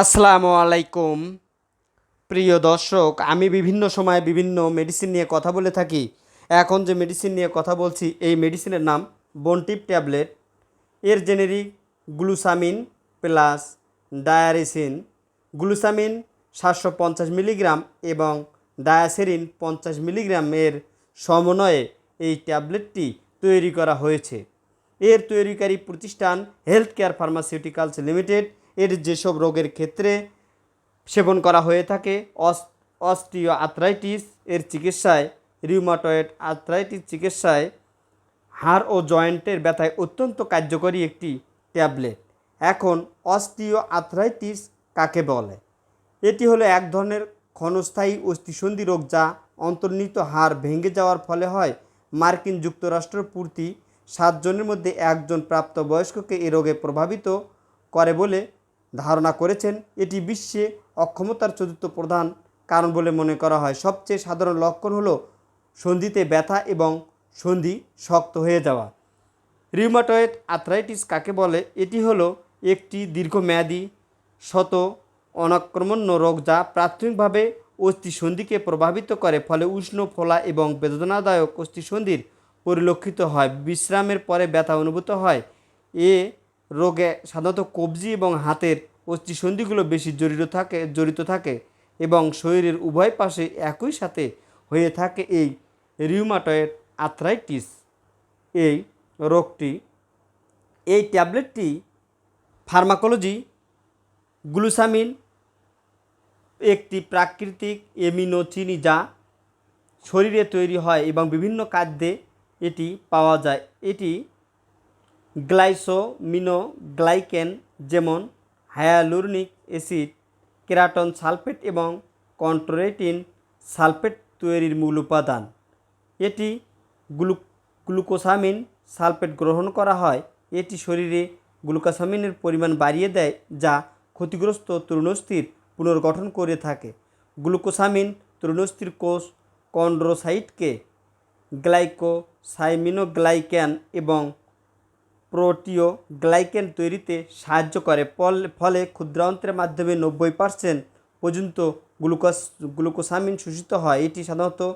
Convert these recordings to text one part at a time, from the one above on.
আসসালামু আলাইকুম। প্রিয় দর্শক, আমি বিভিন্ন সময় বিভিন্ন মেডিসিন নিয়ে কথা বলে থাকি। এখন যে মেডিসিন নিয়ে কথা বলছি, এই মেডিসিনের নাম বনটিপ ট্যাবলেট এর generic glucosamine plus diacerein glucosamine সাতশো পঞ্চাশ মিলিগ্রাম এবং ডায়াসেরিন পঞ্চাশ মিলিগ্রামের সমন্বয়ে এই ট্যাবলেটটি তৈরি করা হয়েছে। এর তৈরিকারী প্রতিষ্ঠান হেলথ কেয়ার ফার্মাসিউটিক্যালস লিমিটেড এর যেসব রোগের ক্ষেত্রে সেবন করা হয়ে থাকে, অস অস্টিও আর্থ্রাইটিস এর চিকিৎসায়, রিউমাটয়েড আর্থ্রাইটিস চিকিৎসায়, হাড় ও জয়েন্টের ব্যথায় অত্যন্ত কার্যকরী একটি ট্যাবলেট। এখন অস্টিও আর্থ্রাইটিস কাকে বলে? এটি হলো এক ধরনের ক্ষণস্থায়ী অস্থিসন্ধি রোগ যা অন্তর্নিহিত হাড় ভেঙে যাওয়ার ফলে হয়। মার্কিন যুক্তরাষ্ট্র পূর্তি সাতজনের মধ্যে একজন প্রাপ্তবয়স্ককে এ রোগে প্রভাবিত করে বলে ধারণা করেছেন এটি বিশ্বে অক্ষমতার চতুর্থ প্রধান কারণ বলে মনে করা হয়। সবচেয়ে সাধারণ লক্ষণ হলো সন্ধিতে ব্যথা এবং সন্ধি শক্ত হয়ে যাওয়া। রিউমাটয়েড আর্থ্রাইটিস কাকে বলে? এটি হলো একটি দীর্ঘমেয়াদী শত অনাক্রমণ্য রোগ যা প্রাথমিকভাবে অস্থিসন্ধিকে প্রভাবিত করে, ফলে উষ্ণ ফোলা এবং বেদনাদায়ক অস্থিসন্ধির পরিলক্ষিত হয়। বিশ্রামের পরে ব্যথা অনুভূত হয়। এ রোগে সাধারণত কবজি এবং হাতের অস্থিসন্ধিগুলো বেশি জড়িত থাকে জড়িত থাকে এবং শরীরের উভয় পাশে একই সাথে হয়ে থাকে এই রিউমাটয়েড আর্থ্রাইটিস এই রোগটি, এই ট্যাবলেটটি ফার্মাকোলজি গ্লুসামিন একটি প্রাকৃতিক এমিনো চিনি যা শরীরে তৈরি হয় এবং বিভিন্ন খাদ্যে এটি পাওয়া যায়। এটি গ্লাইসোমিনোগ্লাইকেন যেমন হায়ালুরনিক অ্যাসিড, কেরাটন সালফেট এবং কন্ট্রোরেটিন সালফেট তৈরির মূল উপাদান। এটি গ্লু, গ্লুকোসামিন সালফেট গ্রহণ করা হয়। এটি শরীরে গ্লুকোসামিনের পরিমাণ বাড়িয়ে দেয়, যা ক্ষতিগ্রস্ত তরুণস্থির পুনর্গঠন করে থাকে। গ্লুকোসামিন তরুণস্থির কোষ কন্ড্রোসাইটকে গ্লাইকোসাইমিনোগ্লাইক্যান এবং প্রোটিও গ্লাইকেন তৈরিতে সাহায্য করে, ফল- ক্ষুদ্রান্ত্রের মাধ্যমে নব্বই পার্সেন্ট পর্যন্ত গ্লুকোস, গ্লুকোসামিন শোষিত হয়। এটি সাধারণত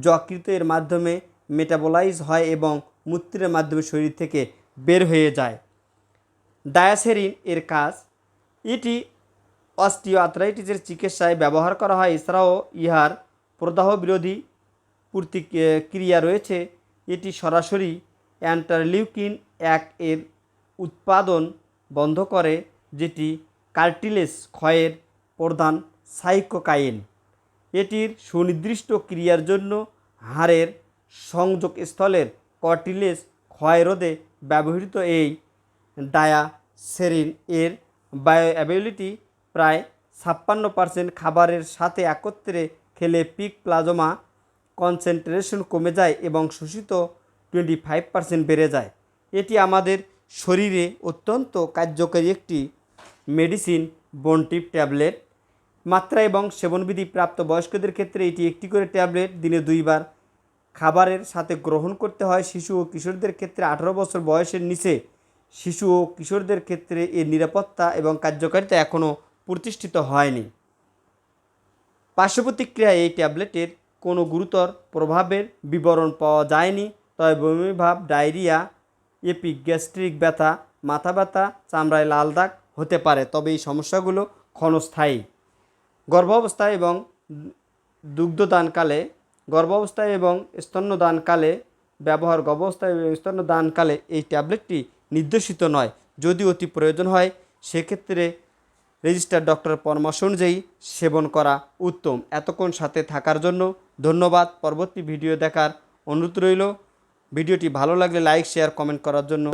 যকৃতের মাধ্যমে মেটাবোলাইজ হয় এবং মূত্রের মাধ্যমে শরীর থেকে বের হয়ে যায়। ডায়াসেরিন এর কাজ, এটি অস্টিও আর্থ্রাইটিসের চিকিৎসায় ব্যবহার করা হয়। এছাড়াও ইহার প্রদাহ বিরোধী প্রতিক্রিয়া রয়েছে। এটি সরাসরি অ্যান্টারলিউকিন এক এর উৎপাদন বন্ধ করে, যেটি কার্টিলেজ ক্ষয়ের প্রধান সাইকোকাইন। এটির সুনির্দিষ্ট ক্রিয়ার জন্য হাড়ের সংযোগস্থলের কর্টিলেজ ক্ষয় রোধে ব্যবহৃত এই ডায়াসেরিন এর বায়োঅ্যাবিলিটি প্রায় ছাপ্পান্ন পার্সেন্ট খাবারের সাথে একত্রে খেলে পিক প্লাজমা কনসেন্ট্রেশন কমে যায় এবং শোষিত টোয়েন্টি ফাইভ পার্সেন্ট বেড়ে যায়। এটি আমাদের শরীরে অত্যন্ত কার্যকরী একটি মেডিসিন, বনটিপ ট্যাবলেট। মাত্রা এবং সেবনবিধি প্রাপ্ত বয়স্কদের ক্ষেত্রে এটি একটি করে ট্যাবলেট, দিনে দুইবার খাবারের সাথে গ্রহণ করতে হয়। শিশু ও কিশোরদের ক্ষেত্রে আঠারো বছর বয়সের নিচে। শিশু ও কিশোরদের ক্ষেত্রে এর নিরাপত্তা এবং কার্যকারিতা এখনও প্রতিষ্ঠিত হয়নি। পার্শ্ব প্রতিক্রিয়ায় এই ট্যাবলেটের কোনো গুরুতর প্রভাবের বিবরণ পাওয়া যায়নি। তবে বমিভাব ডায়রিয়া এপিক গ্যাস্ট্রিক ব্যথা, মাথা ব্যথা, চামড়ায় লাল দাগ হতে পারে, তবে এই সমস্যাগুলো ক্ষণস্থায়ী। গর্ভাবস্থায় এবং দুগ্ধদানকালে, গর্ভাবস্থায় এবং স্তন্যদানকালে, ব্যবহার গর্ভাবস্থায় এবং স্তন্যদানকালে এই ট্যাবলেটটি নির্দেশিত নয়। যদি অতি প্রয়োজন হয়, সেক্ষেত্রে রেজিস্টার ডক্টরের পরামর্শ অনুযায়ী সেবন করা উত্তম। এতক্ষণ সাথে থাকার জন্য ধন্যবাদ। পরবর্তী ভিডিও দেখার অনুরোধ রইল। ভিডিওটি ভালো লাগলে লাইক শেয়ার কমেন্ট করার জন্য